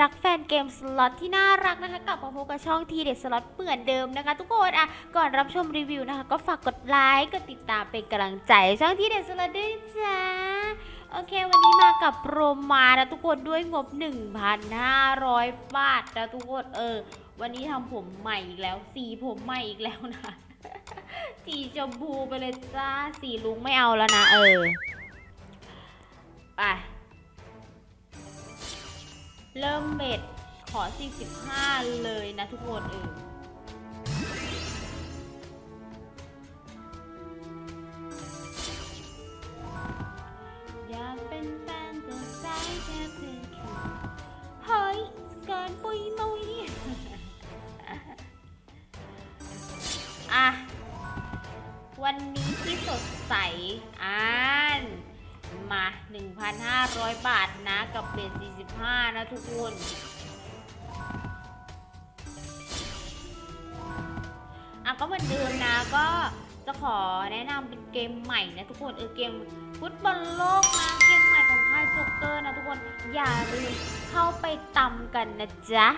รักแฟนเกมสล็อตที่น่ารักนะคะกลับมาพบกับช่องทีเด็ดสล็อตเหมือนเดิมนะคะทุกคนอะก่อนรับชมรีวิวนะคะ ก็ฝากกดไลค์กดติดตามเป็นกำลังใจช่องทีเด็ดสล็อตด้วยจ้าโอเค วันนี้มากับโปรมานะทุกคนด้วยงบ 1,500 บาทนะทุกคนเออ วันนี้ทำผมใหม่อีกแล้ว สีผมใหม่อีกแล้วนะสีชมพูไปเลยจ้าสีลุงไม่เอาแล้วนะ เออไป เริ่มเบ็ดขอ 45 เลยนะทุกคนเอออยากเป็นแฟนแต่ใจแค่เพียงแค่เฮ้ยเกินปุยมุยอะวันนี้ที่สดใส มา 1,500 บาทนะ กับเบส45 นะทุกคนอะก็เหมือนเดิมนะก็จะขอแนะนำเป็นเกมใหม่นะทุกคนเออเกมฟุตบอลโลกนะเกมใหม่ของค่ายโจ๊กเกอร์นะทุกคนอย่าลืมเข้าไปตำกันนะจ๊ะ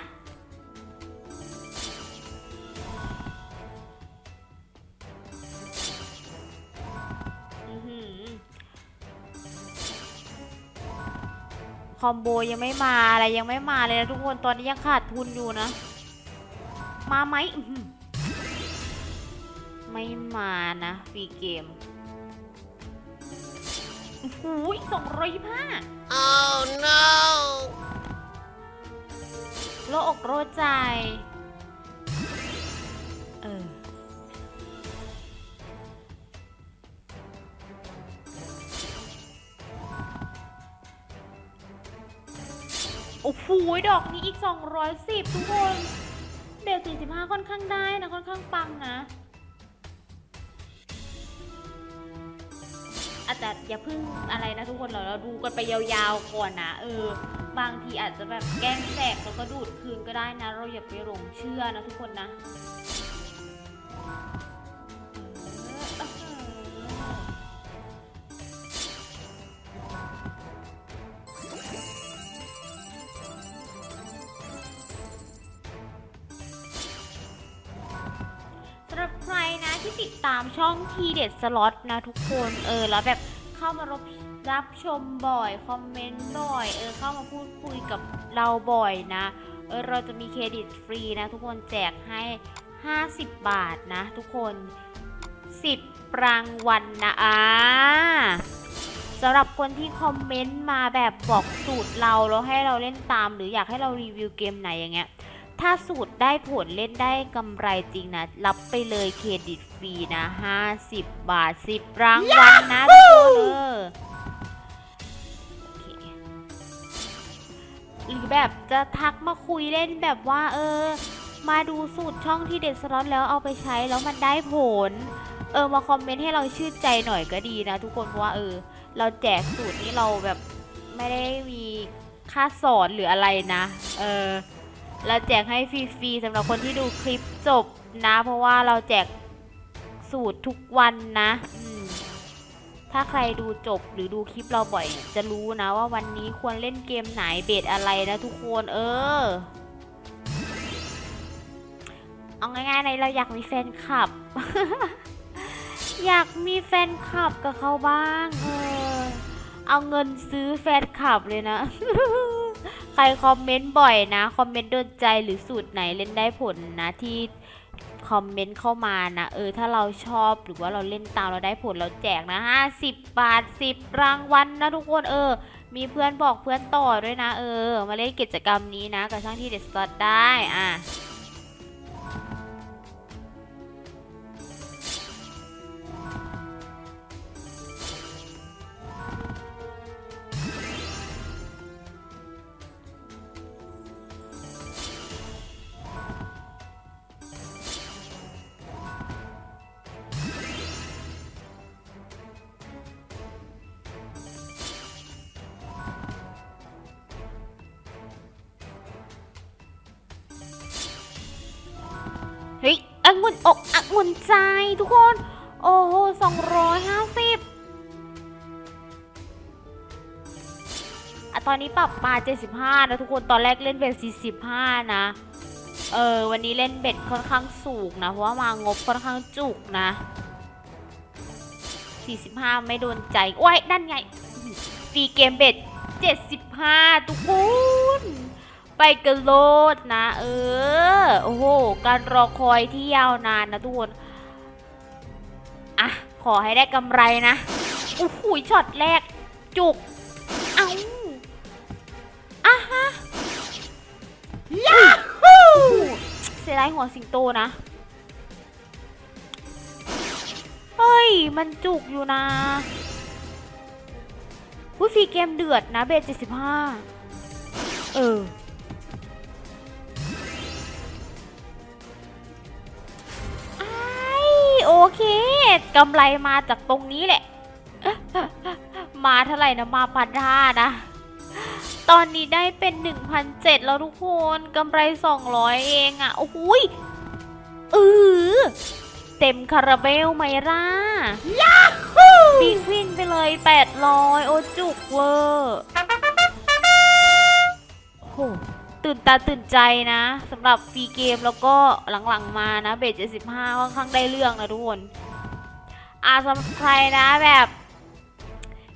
คอมโบยังไม่มาอะไรยังไม่มาเลยนะทุกคนตอนนี้ยังขาดทุนอยู่นะ มาไหมอื้อหือไม่มานะฟรีเกมโอ้โหสองร้อยยี่ห้า Oh no! โลอกโลใจ โอ้โหดอกนี้อีก 210 ทุกคนเบล45 ค่อนข้างได้นะ ค่อนข้างปังนะอาจจะอย่าพึ่งอะไรนะทุกคนเราเราดูกันไปยาวๆก่อนนะ เออ บางทีอาจจะแบบแกล้งแสกแล้วก็ดูดคืนก็ได้นะ เราอย่าไปหลงเชื่อนะทุกคนนะ ติดตามช่องทีเด็ดสล็อตนะทุกคนเออแล้วแบบเข้ามารบรับชมบ่อย คอมเมนต์บ่อยเออเข้ามาพูดคุยกับเราบ่อยนะเออเราจะมีเครดิตฟรีนะทุกคนแจกให้ 50 บาทนะทุกคน10รางวัลนะอ่าสำหรับคนที่คอมเมนต์มาแบบบอกสูตรเราแล้วให้เราเล่นตาม หรืออยากให้เรารีวิวเกมไหนอย่างเงี้ยถ้าสูตรได้ผลเล่นได้กำไรจริงนะ รับไปเลยเครดิต รีนะ 50 บาท 10 รางวัลนะทุกคนเออโอเคหรือแบบจะทักมาคุยเล่นแบบว่าเออ มาดูสูตรช่องที่เด็ดสล็อตแล้วเอาไปใช้แล้วมันได้ผล เออมาคอมเมนต์ให้เราชื่นใจหน่อยก็ดีนะ ทุกคนเพราะว่าเออ เราแจกสูตรนี้เราแบบไม่ได้มีค่าสอนหรืออะไรนะ เออเราแจกให้ฟรีๆสำหรับคนที่ดูคลิปจบนะ เพราะว่าเราแจก สูตรทุกวันนะถ้าใครดูจบหรือดูคลิปเราบ่อยเนี่ยจะรู้นะว่าวันนี้ควรเล่นเกมไหนเบสอะไรนะทุกคนเออ เอาง่ายๆในเราอยากมีแฟนคลับ อยากมีแฟนคลับกับเขาบ้างเออเอาเงินซื้อแฟนคลับเลยนะ ใครคอมเมนต์บ่อยนะ คอมเมนต์โดนใจหรือสูตรไหนเล่นได้ผลนะที่ คอมเมนต์เข้ามานะ เออ ถ้าเราชอบหรือว่าเราเล่นตามเราได้ผลเราแจกนะ50 บาท 10 รางวัลนะทุกคนเออ มีเพื่อนบอกเพื่อนต่อด้วยนะ เออ มาเล่นกิจกรรมนี้นะ กับช่างที่เด็ดสตอตได้อะ องุ่นอกองุ่นใจทุกคน โอ้โหสองร้อยห้าสิบอัตอนนี้ปรับมา 75 นะทุกคน ตอนแรกเล่นเบ็ด45 นะ เออ วันนี้เล่นเบ็ดค่อนข้างสูงนะ เพราะว่ามางบค่อนข้างจุกนะ 45 ไม่โดนใจว้ยนั่นไงฟรีเกมเบ็ด 75 ทุกคน ไปกันโลดนะ เออ โอ้โห การรอคอยที่ยาวนานนะทุกคน อะ ขอให้ได้กำไรนะโอ้โหช็อตแรก จุก เอาอะฮะยาฮูเสียดายหัวสิงโตนะ เฮ้ย มันจุกอยู่นะผู้ฟรีเกมเดือดนะเบส75เออ เคกำไรมาจากตรงนี้แหละ มาเท่าไหร่นะมาพันห้านะ ตอนนี้ได้เป็น1,007แล้วทุกคนกำไร 200 เองอะ่ะ โอ้โหยเออเต็มคาราเบลไหมล่ะยาฮูบิ๊กวินไปเลย 800 โอ้จุกเวอร์โอ้โหตื่นตาตื่นใจนะสำหรับฟรีเกมแล้วก็หลังๆมานะเบส75ค่อนข้างได้เรื่องนะทุกคน อาสำหรับใครนะแบบ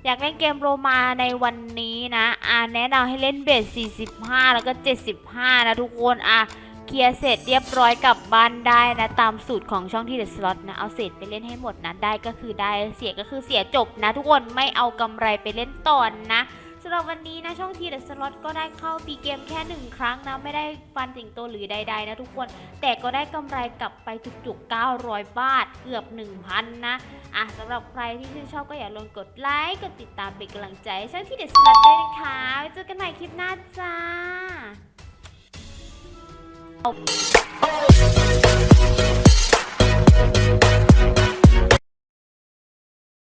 อยากเล่นเกมโรมาในวันนี้นะอาแนะนำให้เล่นเบส45 แล้วก็ 75 นะทุกคนอาเคลียร์เสร็จเรียบร้อยกลับบ้านได้นะตามสูตรของช่องที่เดอะสล็อตนะเอาเศษไปเล่นให้หมดนะได้ก็คือได้เสียก็คือเสียจบนะ ทุกคนไม่เอากำไรไปเล่นต่อนนะำหรับวันนี้นะช่องทีเดอะสล็อตก็ได้เข้าปีเกมแค่หนึ่งครั้งนะไม่ได้ฟันสิงโตหรือใด ๆ นะทุกคน แต่ก็ได้กำไรกลับไปจุกๆ 900 บาทเกือบ 1,000 นะอะสำหรับใครที่ชื่นชอบก็อย่าลืมกดไลค์กดติดตามเป็นกำลังใจให้ช่องทีเดอะสล็อตด้วยนะคะไว้เจอกันใหม่คลิปหน้าจ้า